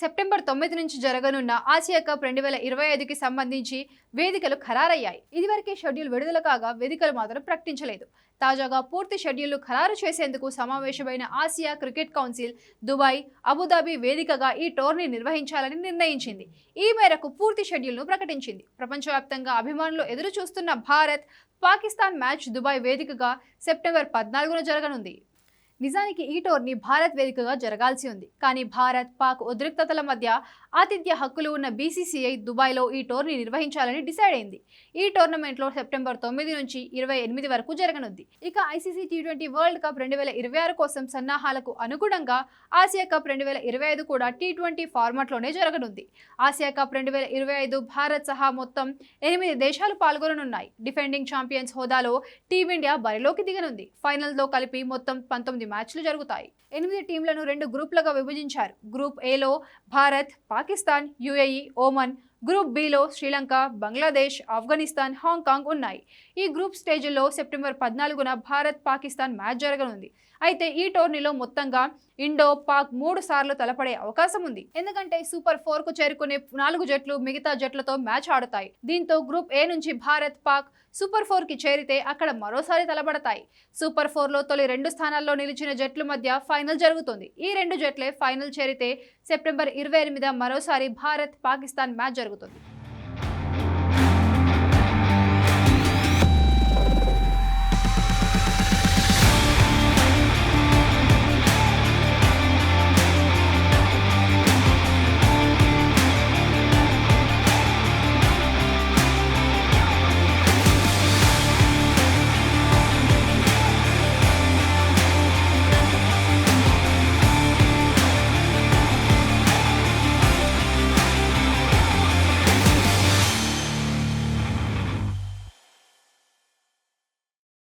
September తొమ్మిది నుంచి జరగనున్న ఆసియా కప్ రెండు వేల ఇరవై ఐదుకి సంబంధించి వేదికలు ఖరారయ్యాయి. ఇదివరకే షెడ్యూల్ విడుదల కాగా వేదికలు మాత్రం ప్రకటించలేదు. తాజాగా పూర్తి షెడ్యూల్ను ఖరారు చేసేందుకు సమావేశమైన Asia cricket council Dubai Abu Dhabi వేదికగా ఈ టోర్నీ నిర్వహించాలని నిర్ణయించింది. ఈ మేరకు పూర్తి షెడ్యూల్ను ప్రకటించింది. ప్రపంచవ్యాప్తంగా అభిమానులు ఎదురు చూస్తున్న భారత్ పాకిస్తాన్ మ్యాచ్ దుబాయ్ వేదికగా సెప్టెంబర్ పద్నాలుగున జరగనుంది. నిజానికి ఈ టోర్నీ భారత్ వేదికగా జరగాల్సి ఉంది. కానీ భారత్ పాక్ ఉద్రిక్తతల మధ్య ఆతిథ్య హక్కులు ఉన్న బీసీసీఐ దుబాయ్లో ఈ టోర్నీ నిర్వహించాలని డిసైడ్ అయింది. ఈ టోర్నమెంట్లో సెప్టెంబర్ తొమ్మిది నుంచి ఇరవై ఎనిమిది వరకు జరగనుంది. ఇక ICC T twenty world cup రెండు వేల ఇరవై ఆరు కోసం సన్నాహాలకు అనుగుణంగా ఆసియా కప్ రెండు వేల ఇరవై ఐదు కూడా టీ ట్వంటీ ఫార్మాట్లోనే జరగనుంది. ఆసియా కప్ రెండు వేల ఇరవై ఐదు భారత్ సహా మొత్తం ఎనిమిది దేశాలు పాల్గొననున్నాయి. డిఫెండింగ్ ఛాంపియన్స్ హోదాలో టీమిండియా బరిలోకి దిగనుంది. ఫైనల్తో కలిపి మొత్తం పంతొమ్మిది మ్యాచ్లు జరుగుతాయి. ఎనిమిది టీంలను రెండు గ్రూపులుగా విభజించారు. గ్రూప్ ఏలో Bharat Pakistan UAE Oman group below Sri Lanka Bangladesh Afghanistan Hong Kong ఉన్నాయి. ఈ గ్రూప్ స్టేజ్లో సెప్టెంబర్ పద్నాలుగున భారత్ పాకిస్తాన్ మ్యాచ్ జరగనుంది. అయితే ఈ టోర్నీలో మొత్తంగా ఇండో పాక్ మూడు సార్లు తలపడే అవకాశం ఉంది. ఎందుకంటే సూపర్ ఫోర్కు చేరుకునే నాలుగు జట్లు మిగతా జట్లతో మ్యాచ్ ఆడుతాయి. దీంతో గ్రూప్ ఏ నుంచి భారత్ పాక్ సూపర్ ఫోర్కి చేరితే అక్కడ మరోసారి తలబడతాయి. సూపర్ ఫోర్లో తొలి రెండు స్థానాల్లో నిలిచిన జట్ల మధ్య ఫైనల్ జరుగుతుంది. ఈ రెండు జట్లే ఫైనల్ చేరితే సెప్టెంబర్ ఇరవై ఎనిమిది మరోసారి భారత్ పాకిస్తాన్ మ్యాచ్ జరుగుతుంది. జరుగుతుంది